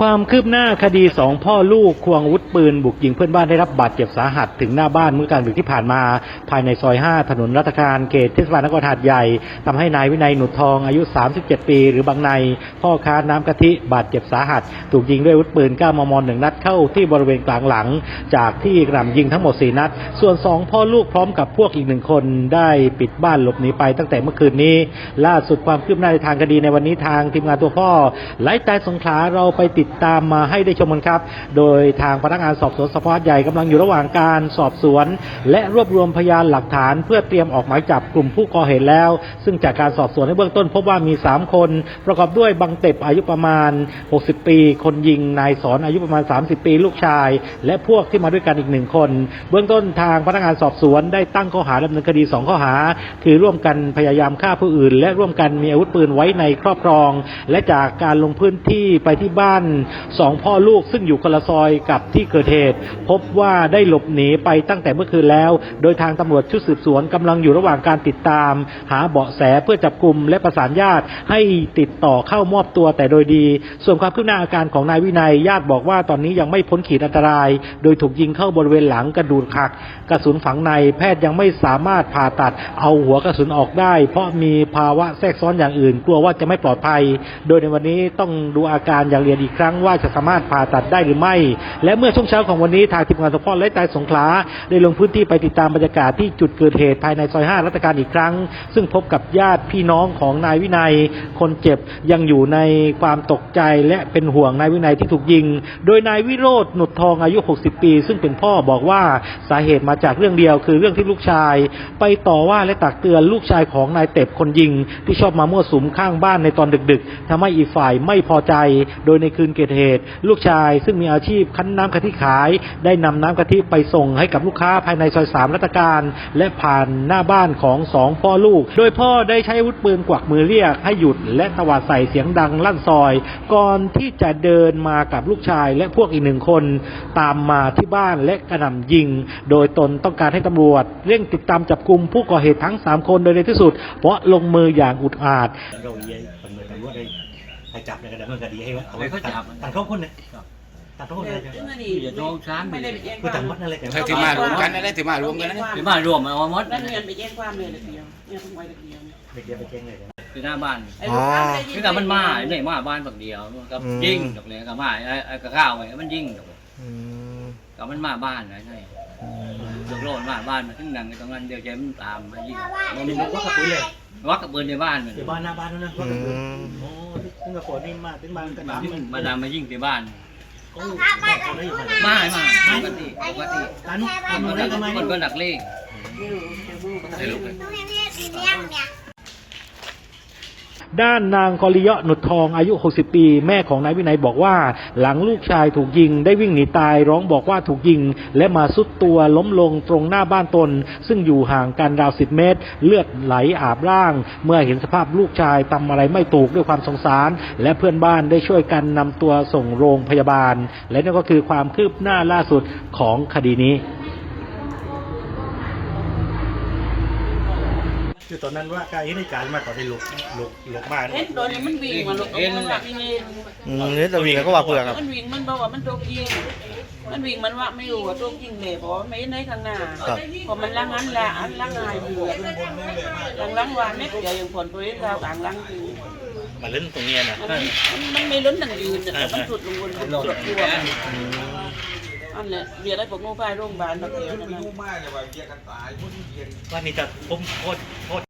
ความคืบหน้าคดีสองพ่อลูกควงอาวุธปืน บุกยิงเพื่อนบ้านได้รับบาดเจ็บสาหัสถึงหน้าบ้านเมื่อกลางดึกที่ผ่านมา ภายในซอย 5 ถนนรัตการเขตเทศบาลนครหาดใหญ่ทำให้นายวินัยหนุดทองอายุ 37 ปี หรือบางในพ่อค้าน้ำกะทิบาดเจ็บสาหัส ถูกยิงด้วยอาวุธปืน 9 มมหนึ่งนัดเข้าที่บริเวณกลางหลัง จากที่กระหน่ำยิงทั้งหมด 4 นัด ส่วน 2 พ่อลูกพร้อมกับพวกอีกหนึ่งคนได้ปิดบ้านหลบหนีไปตั้งแต่เมื่อคืนนี้ ล่าสุดความคืบหน้าในทางคดีในวันนี้ทางทีมงานตัวพ่อไลฟ์สไตล์สงขลาเราไปติดตามมาให้ได้ชมกันครับ โดยทางพนักงานสอบสวนสพใหญ่กำลังอยู่ระหว่างการสอบสวน และรวบรวมพยานหลักฐาน เพื่อเตรียมออกหมายจับกลุ่มผู้ก่อเหตุแล้ว ซึ่งจากการสอบสวนในเบื้องต้น พบว่ามี 3 คน ประกอบด้วยบังเต็บอายุประมาณ 60 ปี คนยิงนายสอนอายุประมาณ 30 ปีลูกชาย และพวกที่มาด้วยกันอีกหนึ่งคน เบื้องต้นทางพนักงานสอบสวนได้ตั้งข้อหาดำเนินคดี2ข้อหา คือร่วมกันพยายามฆ่าผู้อื่น และร่วมกันมีอาวุธปืนไว้ในครอบครอง และจากการลงพื้นที่ไปที่บ้านสองพ่อลูกซึ่งอยู่คนละซอยกับที่เกิดเหตุ พบว่าได้หลบหนีไปตั้งแต่เมื่อคืนแล้ว โดยทางตำรวจชุดสืบสวนกำลังอยู่ระหว่างการติดตาม หาเบาะแสเพื่อจับกลุ่มและประสานญาติให้ติดต่อเข้ามอบตัวแต่โดยดี ส่วนความคืบหน้าอาการของนายวินัยญาติบอกว่าตอนนี้ยังไม่พ้นขีดอันตราย โดยถูกยิงเข้าบริเวณหลังกระดูกหัก กระสุนฝังในแพทย์ยังไม่สามารถผ่าตัดเอาหัวกระสุนออกได้ เพราะมีภาวะแทรกซ้อนอย่างอื่น กลัวว่าจะไม่ปลอดภัย โดยในวันนี้ต้องดูอาการอย่างเอียดอีกครั้งว่าจะสามารถผ่าตัดได้หรือไม่ และเมื่อช่วงเช้าของวันนี้ทางทีมงานสปอร์ตและใจสงขลาได้ลงพื้นที่ไปติดตามบรรยากาศที่จุดเกิดเหตุภายในซอย5รัตการอีกครั้ง ซึ่งพบกับญาติพี่น้องของนายวินัย คนเจ็บยังอยู่ในความตกใจและเป็นห่วงนายวินัยที่ถูกยิง โดยนายวิโรธหนุดทองอายุ 60 ปี ซึ่งเป็นพ่อบอกว่าสาเหตุมาจากเรื่องเดียว คือเรื่องที่ลูกชาย ไปต่อว่าและตักเตือนลูกชายของนายเต็บคนยิง ที่ชอบมามั่วสุมข้างบ้านในตอนดึกๆทำให้อีกฝ่ายไม่พอใจ โดยในคืนเกิดเหตุ ลูกชายซึ่งมีอาชีพคั้นน้ำกะทิขาย ได้นำน้ำกะทิไปส่งให้กับลูกค้าภายในซอยสามรัตการ และผ่านหน้าบ้านของสองพ่อลูก โดยพ่อได้ใช้อาวุธปืนกวักมือเรียกให้หยุด และตวาดใส่เสียงดังลั่นซอย ก่อนที่จะเดินมากับลูกชายและพวกอีกหนึ่งคน ตามมาที่บ้านและกระหน่ำยิง โดยตนต้องการให้ตำรวจ เร่งติดตามจับกลุ่มผู้ก่อเหตุทั้ง 3 คนโดยเร็วที่สุด เพราะลงมืออย่างอุกอาจเราเย้ตำรวจตำรวจได้ ให้จับในกระดานเมื่อคดีให้เอาไว้ให้เขาจับตัดเข้าคนเลยตัดเข้าคนเลยอย่าโดนช้างไปไม่เลได้ยไปแจ้งคคือวามต่างวัดนั่นเลยแต่ถ้าที่มารวมกันอะไรที่มารวมกันนะที่บ้านรวมเอาหมดนั่นเงินไปแจ้งความเลยเดียวเนี่ยเพิ่งไว้เดียวเด็กเดียวไปแจ้งเลยที่หน้าบ้านไอ้ลูกค้าได้ยินี่กับมันมาเนี่ยมาบ้านฝั่งเดียวกับยิงกับเลยกับมาไอ้ไอ้กับข้าวไอ้มันยิงกับอืมกับมันมาบ้านไหนใช่ยกโลนมาบ้านมาถึงดังตรงนั้นเดี๋ยวใจมันตามมายิงมันมีวัดกับปืนเลยวักกับปืนในบ้านมันเดี๋ยวบ้านหน้าบ้านนั่นนะวัดอืกับปืนมโอ้ ถึงกับฝนนี่มาถึงบ้านกระหน่ำมันมาดามมายิงที่บ้านโอ้เขาได้อยู่ขนาดมามาปกติปกติตันตันมัมานได้ทำไมนก็หนักเลขไม่รู้จะรู้ ด้านนางกอริยะหนุดทองอายุ 60 ปี แม่ของนายวินัยบอกว่า หลังลูกชายถูกยิงได้วิ่งหนีตายร้องบอกว่าถูกยิง และมาสุดตัวล้มลงตรงหน้าบ้านตน ซึ่งอยู่ห่างกันราวสิบเมตร เลือดไหลอาบร่าง เมื่อเห็นสภาพลูกชายทำอะไรไม่ถูกด้วยความสงสาร และเพื่อนบ้านได้ช่วยกันนำตัวส่งโรงพยาบาล และนั่นก็คือความคืบหน้าล่าสุดของคดีนี้ คือตอนนั้นว่าการที่ได้การมาต่อได้ลุกลุกลุกมาเห็นตัวนี้มันวิ่งมาลูกมันว่าไม่เงินอืมนี่ตะวีกันก็ว่าเพื่อครับมันวิ่งมันบอกว่ามันโดนยิง มันวิ่งมันว่าไม่รู้ว่าโดนยิงเลยเพราะไม่ในข้างหน้าครับพอมันล้างนั้นละอันล้างงายอยู่ล้างล้างวานเม็ดเดียวยังผลตัวเองเราต่างล้างคือมาเล่นตรงนี้นะมันมันไม่ล้นหนังยืนแต่มันสุดลงบนสุดตัว อันเนี้ยเรียกได้ผมงูพายโรงพยาบาลมาเกี่ยวนั่นนะว่านี่จะผมโคตรโคตร